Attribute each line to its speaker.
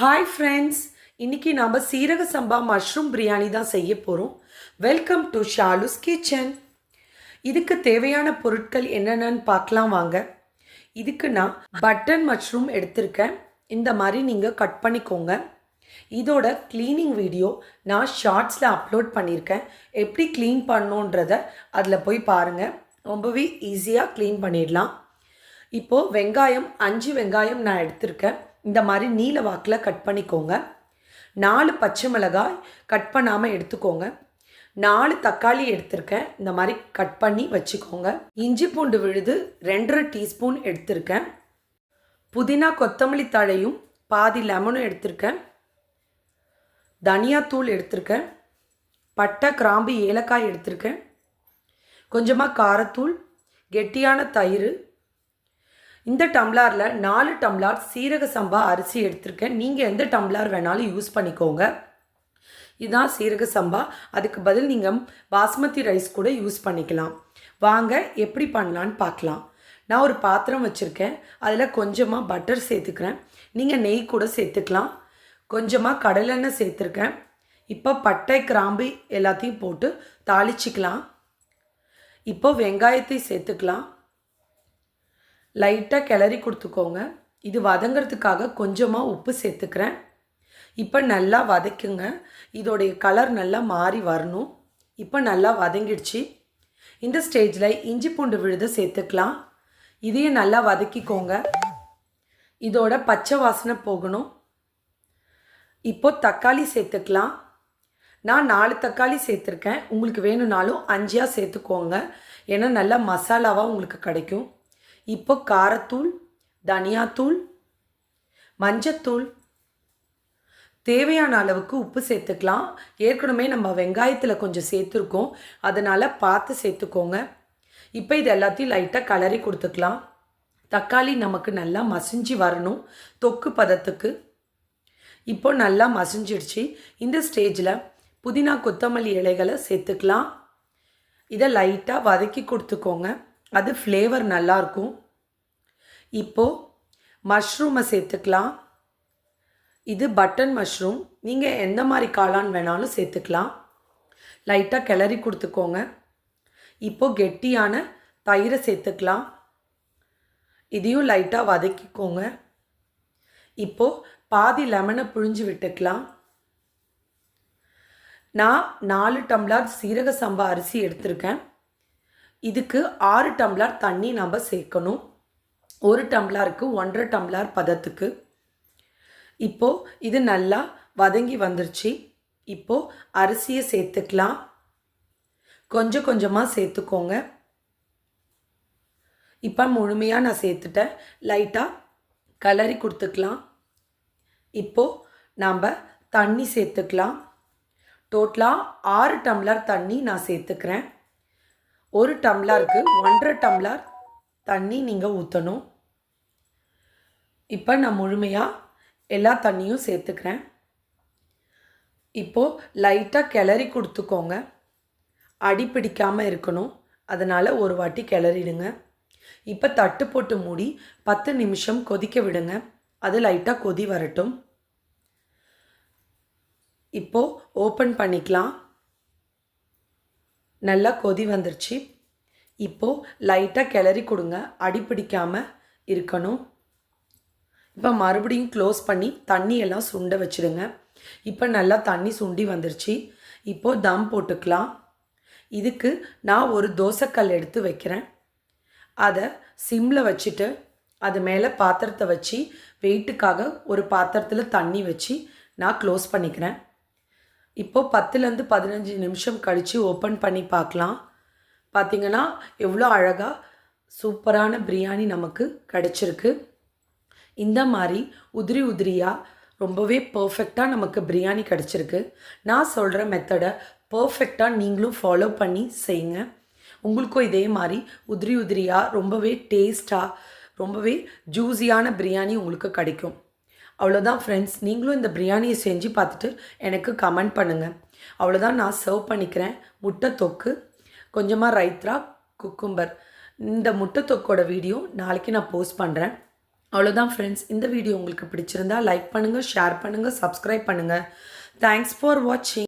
Speaker 1: Hi friends இன்றைக்கி நாம் சீரக சம்பா மஷ்ரூம் பிரியாணி தான் செய்ய போகிறோம் வெல்கம் டு ஷாலுஸ் கிச்சன் இதுக்கு தேவையான பொருட்கள் என்னென்னு பார்க்கலாம் வாங்க. இதுக்கு நான் பட்டன் மஷ்ரூம் எடுத்திருக்கேன். இந்த மாதிரி நீங்கள் கட் பண்ணிக்கோங்க. இதோட க்ளீனிங் வீடியோ நான் ஷார்ட்ஸில் அப்லோட் பண்ணியிருக்கேன் எப்படி க்ளீன் பண்ணணுன்றத அதில் போய் பாருங்கள் ரொம்பவே ஈஸியாக க்ளீன் பண்ணிடலாம். இப்போது வெங்காயம் அஞ்சு வெங்காயம் நான் எடுத்திருக்கேன். இந்த மாதிரி நீல வாக்கில் கட் பண்ணிக்கோங்க. நாலு பச்சை மிளகாய் கட் பண்ணாமல் எடுத்துக்கோங்க. நாலு தக்காளி எடுத்திருக்கேன். இந்த மாதிரி கட் பண்ணி வச்சுக்கோங்க. இஞ்சி பூண்டு விழுது ரெண்டரை டீஸ்பூன் எடுத்திருக்கேன். புதினா கொத்தமல்லி தழையும் பாதி லெமனும் எடுத்திருக்கேன். தனியாத்தூள் எடுத்திருக்கேன். பட்டை கிராம்பு ஏலக்காய் எடுத்திருக்கேன். கொஞ்சமாக காரத்தூள் கெட்டியான தயிர் இந்த டம்ளாரில் நாலு டம்ளார் சீரக சம்பா அரிசி எடுத்திருக்கேன். நீங்கள் எந்த டம்ளார் வேணாலும் யூஸ் பண்ணிக்கோங்க. இதுதான் சீரக சம்பா. அதுக்கு பதில் நீங்கள் பாஸ்மதி ரைஸ் கூட யூஸ் பண்ணிக்கலாம். வாங்க எப்படி பண்ணலான்னு பார்க்கலாம். நான் ஒரு பாத்திரம் வச்சுருக்கேன். அதில் கொஞ்சமாக பட்டர் சேர்த்துக்கிறேன். நீங்கள் நெய் கூட சேர்த்துக்கலாம். கொஞ்சமாக கடலெண்ணெய் சேர்த்துருக்கேன். இப்போ பட்டை கிராம்பு எல்லாத்தையும் போட்டு தாளிச்சிக்கலாம். இப்போ வெங்காயத்தை சேர்த்துக்கலாம். லைட்டாக கிளறி கொடுத்துக்கோங்க. இது வதங்கிறதுக்காக கொஞ்சமாக உப்பு சேர்த்துக்கிறேன். இப்போ நல்லா வதக்குங்க. இதோடைய கலர் நல்லா மாறி வரணும். இப்போ நல்லா வதங்கிடுச்சு. இந்த ஸ்டேஜில் இஞ்சி பூண்டு விழுத சேர்த்துக்கலாம். இதையும் நல்லா வதக்கிக்கோங்க. இதோட பச்சை வாசனை போகணும். இப்போ தக்காளி சேர்த்துக்கலாம். நான் நாலு தக்காளி சேர்த்துருக்கேன். உங்களுக்கு வேணும்னாலும் அஞ்சியாக சேர்த்துக்கோங்க. ஏன்னா நல்லா மசாலாவாக உங்களுக்கு கிடைக்கும். இப்போ காரத்தூள் தனியாத்தூள் மஞ்சத்தூள். தேவையான அளவுக்கு உப்பு சேர்த்துக்கலாம். ஏற்கனவே நம்ம வெங்காயத்தில் கொஞ்சம் சேர்த்துருக்கோம். அதனால் பார்த்து சேர்த்துக்கோங்க. இப்போ இது எல்லாத்தையும் லைட்டாக கலரி கொடுத்துக்கலாம். தக்காளி நமக்கு நல்லா மசிஞ்சு வரணும். தொக்கு பதத்துக்கு. இப்போ நல்லா மசிஞ்சிடுச்சு. இந்த ஸ்டேஜில் புதினா கொத்தமல்லி இலைகளை சேர்த்துக்கலாம். இதை லைட்டாக வதக்கி கொடுத்துக்கோங்க. அது ஃப்ளேவர் நல்லாயிருக்கும் இப்போது மஷ்ரூமை சேர்த்துக்கலாம். இது பட்டன் மஷ்ரூம் நீங்கள் எந்த மாதிரி காளான் வேணாலும் சேர்த்துக்கலாம். லைட்டாக கிளறி கொடுத்துக்கோங்க. இப்போது கெட்டியான தயிரை சேர்த்துக்கலாம். இதையும் லைட்டாக வதக்கிக்கோங்க. இப்போது பாதி லெமனை புழிஞ்சு விட்டுக்கலாம். நான் நாலு டம்ளர் சீரக சம்பா அரிசி எடுத்திருக்கேன். இதுக்கு ஆறு டம்ளர் தண்ணி நம்ம சேர்க்கணும். ஒரு டம்ளருக்கு ஒன்றரை டம்ளர் பதத்துக்கு. இப்போது இது நல்லா வதங்கி வந்துருச்சு. இப்போது அரிசியை சேர்த்துக்கலாம். கொஞ்சம் கொஞ்சமாக சேர்த்துக்கோங்க. இப்போ முழுமையாக நான் சேர்த்துட்டேன். லைட்டாக கலரி கொடுத்துக்கலாம். இப்போது நாம் தண்ணி சேர்த்துக்கலாம். டோட்டலாக ஆறு டம்ளர் தண்ணி நான் சேர்த்துக்கிறேன். ஒரு டம்ளருக்கு ஒன்றரை டம்ளர் தண்ணி நீங்கள் ஊற்றணும் இப்போ நான் முழுமையாக எல்லா தண்ணியும் சேர்த்துக்கிறேன். இப்போது லைட்டாக கிளறி கொடுத்துக்கோங்க. அடி பிடிக்காமல் இருக்கணும். அதனால் ஒரு வாட்டி கிளறிடுங்க. இப்போ தட்டு போட்டு மூடி பத்து நிமிஷம் கொதிக்க விடுங்க. அது லைட்டாக கொதி வரட்டும். இப்போது ஓப்பன் பண்ணிக்கலாம். நல்லா கொதி வந்துருச்சு. இப்போது லைட்டாக கிளறி கொடுங்க. அடி பிடிக்காமல் இருக்கணும். இப்போ மறுபடியும் க்ளோஸ் பண்ணி தண்ணியெல்லாம் சுண்ட வச்சுடுங்க. இப்போ நல்லா தண்ணி சுண்டி வந்துருச்சு. இப்போது தம் போட்டுக்கலாம். இதுக்கு நான் ஒரு தோசைக்கல் எடுத்து வைக்கிறேன். அதை சிம்மில் வச்சுட்டு அது மேலே பாத்திரத்தை வச்சு வெயிட்டுக்காக ஒரு பாத்திரத்தில் தண்ணி வச்சு நான் க்ளோஸ் பண்ணிக்கிறேன். இப்போது பத்துலேருந்து பதினஞ்சு நிமிஷம் கழித்து ஓப்பன் பண்ணி பார்க்கலாம். பார்த்திங்கன்னா எவ்வளோ அழகாக சூப்பரான பிரியாணி நமக்கு கிடச்சிருக்கு. இந்த மாதிரி உதிரி உதிரியாக ரொம்பவே பர்ஃபெக்டாக நமக்கு பிரியாணி கிடச்சிருக்கு. நான் சொல்கிற மெத்தடை பர்ஃபெக்டாக நீங்களும் ஃபாலோ பண்ணி செய்யுங்க. உங்களுக்கும் இதே மாதிரி உதிரி உதிரியாக ரொம்பவே டேஸ்ட்டாக ரொம்பவே ஜூஸியான பிரியாணி உங்களுக்கு கிடைக்கும். அவ்வளோதான் ஃப்ரெண்ட்ஸ் நீங்களும் இந்த பிரியாணியை செஞ்சு பார்த்துட்டு எனக்கு கமெண்ட் பண்ணுங்கள் அவ்வளோதான் நான் சர்வ் பண்ணிக்கிறேன். முட்டை தொக்கு கொஞ்சமாக ரைத்ரா குக்கும்பர் இந்த முட்டை தொக்கோட வீடியோ நாளைக்கு நான் போஸ்ட் பண்ணுறேன் அவ்வளோதான் ஃப்ரெண்ட்ஸ் இந்த வீடியோ உங்களுக்கு பிடிச்சிருந்தா லைக் பண்ணுங்கள் ஷேர் பண்ணுங்கள் சப்ஸ்கிரைப் பண்ணுங்கள் தேங்க்ஸ் ஃபார் வாட்சிங்